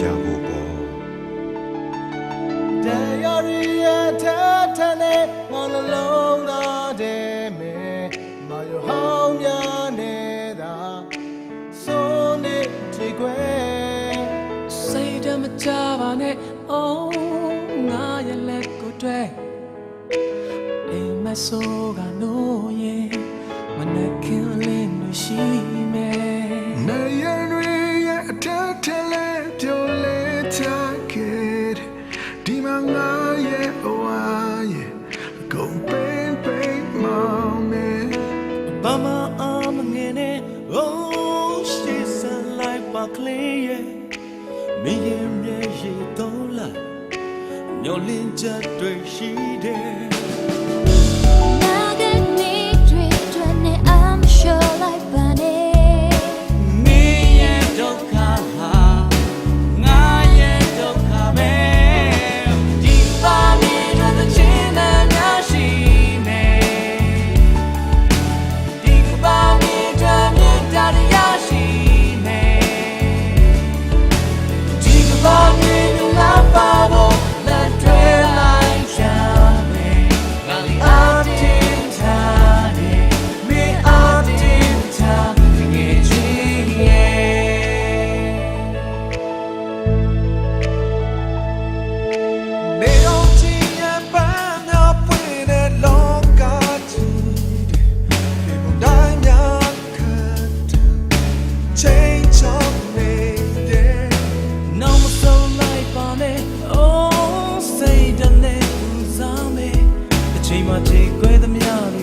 ကြဖို့ပေါ့တရားရရထထနဲ့မောင်နှလုံးသားတဲ့မဲမယဟောင်းများနေတာစိုးနေထေခွဲစိတ်ဓာတ်မကြပါနဲ့အိုးငါရဲ့လက်ကိုတွေ့အိမ်မဆိုးကနိုး ညှော်လင်းချက်တွေရှိတယ် ချိန်မှချိန်ခွဲသမျှ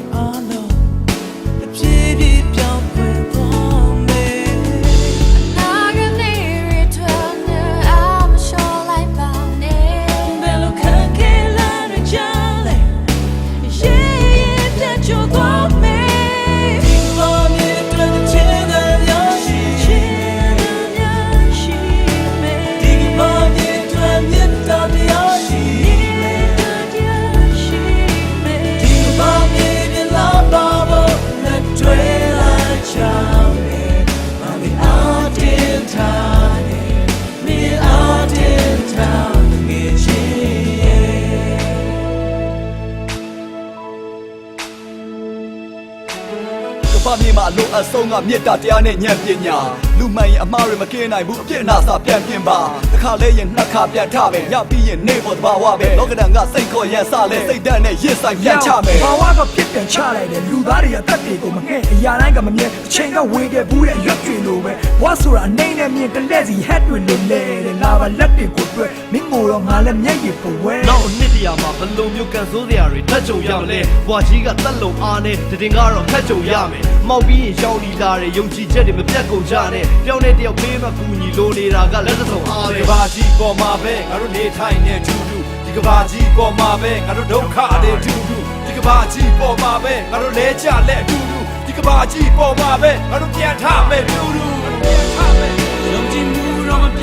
ပမြေမှာအလို့အဆုံးကမေတ္တာတရားနဲ့ဉာဏ်ပညာလူမှန်ရင်အမှားတွေမကင်းနိုင်ဘူးအပြစ်အနာစာပြန်ပြင်ပါတစ်ခါလဲရင်နှစ်ခါပြန်ထပဲရပြီးရင်နေဖို့တဘာဝပဲလောကဒဏ်ကစိတ်ခေါ်ရန်စလဲစိတ်ဓာတ်နဲ့ရစ်ဆိုင်ပြန်ချမယ်ဘာဝကပြစ်ပြန်ချလိုက်တယ်လူသားတွေရဲ့တက်တွေကိုမငဲ့အရာတိုင်းကမမြဲအချိန်ကဝေခဲ့ဘူးတဲ့ရွက်တွေလိုပဲဘွားဆိုတာအနေနဲ့မြင်တလက်စီဟက်တွေလိုလဲတဲ့ငါပါလက်တွေကိုတွေ့မင်းမို့တော့ငါလည်းမျက်ရည်ပဝဲနောက်နှစ်တရာမှာဘလုံးမျိုးကန်ဆိုးစရာတွေထပ်ကြုံရမလဲဘွာကြီးကတက်လုံအားနဲ့တည်ငါတော့ခက်ကြုံရမယ်မောက်ပြီးရင်ရောင်းလီလာတဲ့ယုံကြည်ချက်တွေမပြတ်ကုန်ကြနဲ့ပြောင်းတဲ့တယောက်ဖေးမကူညီလိုနေတာကလက်သဆုံးအားပဲကဘာကြီးပေါ်မှာပဲငါတို့နေထိုင်နေတူတူဒီကဘာကြီးပေါ်မှာပဲငါတို့ဒုက္ခတွေတူတူဒီကဘာကြီးပေါ်မှာပဲငါတို့လဲကြလက်အတူတူဒီကဘာကြီးပေါ်မှာပဲငါတို့ပြန်ထမယ်တူတူပြန်ထမယ်ယုံကြည်မှုတော့မပြော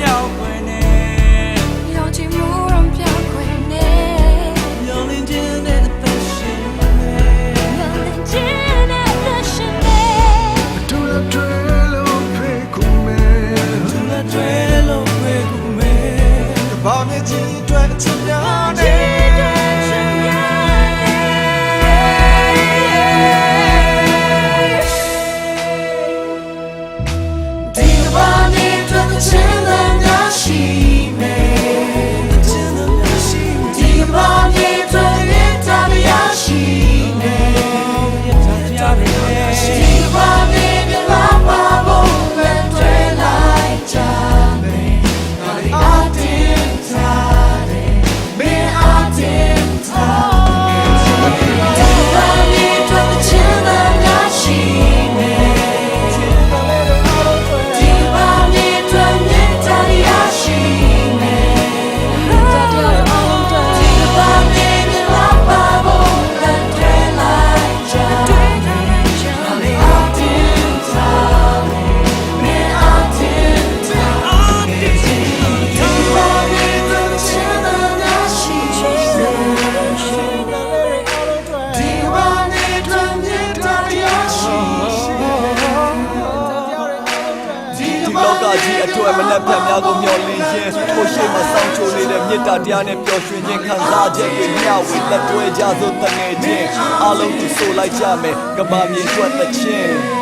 အတွက်မနှက်ဖြတ်များကိုမျောလင်းခြင်းကိုရှိမှစောင့်ချိုနေတဲ့မေတ္တာတရားနဲ့ပျော်ရွှင်ခြင်းခံစားချက်တွေမျှဝေလက်တွဲကြသို့တငယ်ချင်းအလုံးသူဆိုလိုက်ကြမယ်ကဘာမြေအတွက်သချင်း